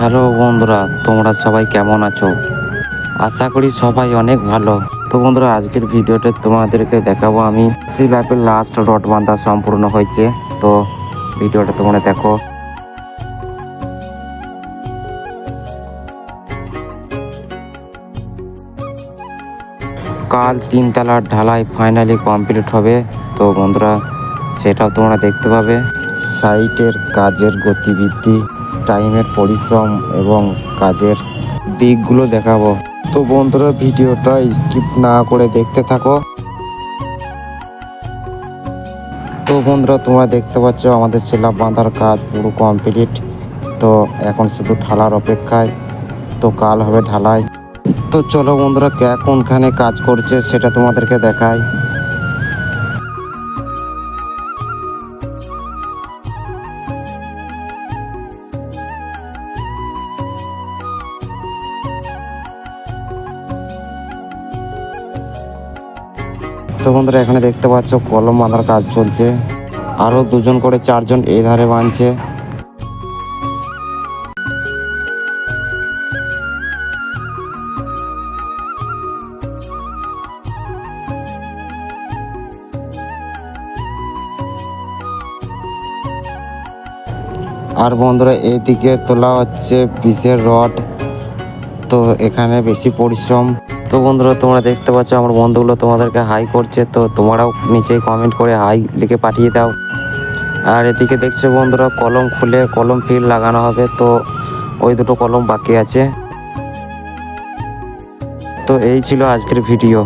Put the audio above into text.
Hello বন্ধুরা, তোমরা সবাই কেমন আছো? আশা করি সবাই অনেক ভালো। তো বন্ধুরা, আজকের ভিডিওতে তোমাদেরকে দেখাবো আমি সি লাইফের লাস্ট রড বান্ধা সম্পূর্ণ হয়েছে। তো ভিডিওটা তোমরা দেখো। কাল তিনতলার ঢালাই ফাইনালি কমপ্লিট হবে। তো বন্ধুরা, সেটাও তোমরা দেখতে পাবে। সাইটের কাজের গতিবিধি টাইমের পরিশ্রম এবং কাজের দিকগুলো দেখাবো। তো বন্ধুরা, ভিডিওটা স্কিপ না করে দেখতে থাকো। তো বন্ধুরা, তোমরা দেখতে পাচ্ছ আমাদের শিলা বাঁধার কাজ পুরো কমপ্লিট তো এখন শুধু ঢালার অপেক্ষায়। তো কাল হবে ঢালাই। তো চলো বন্ধুরা, কে কোনখানে কাজ করছে সেটা তোমাদেরকে দেখাই। তো বন্ধুরা, এখানে দেখতে পাচ্ছ কলম বাঁধার কাজ চলছে। আরও দুজন করে চারজন এই ধারে বাঁধছে। আর বন্ধুরা, এইদিকে তোলা হচ্ছে পিসের রড। তো এখানে বেশি পরিশ্রম। তো বন্ধুরা, তোমরা দেখতে পাচ্ছ আমার বন্ধুগুলো তোমাদেরকে হাই করছে, তো তোমরাও নিচেই কমেন্ট করে হাই লিখে পাঠিয়ে দাও। আর এদিকে দেখছ বন্ধুরা, কলম খুলে কলম ফিল লাগানো হবে, তো ওই দুটো কলম বাকি আছে। তো এই ছিল আজকের ভিডিও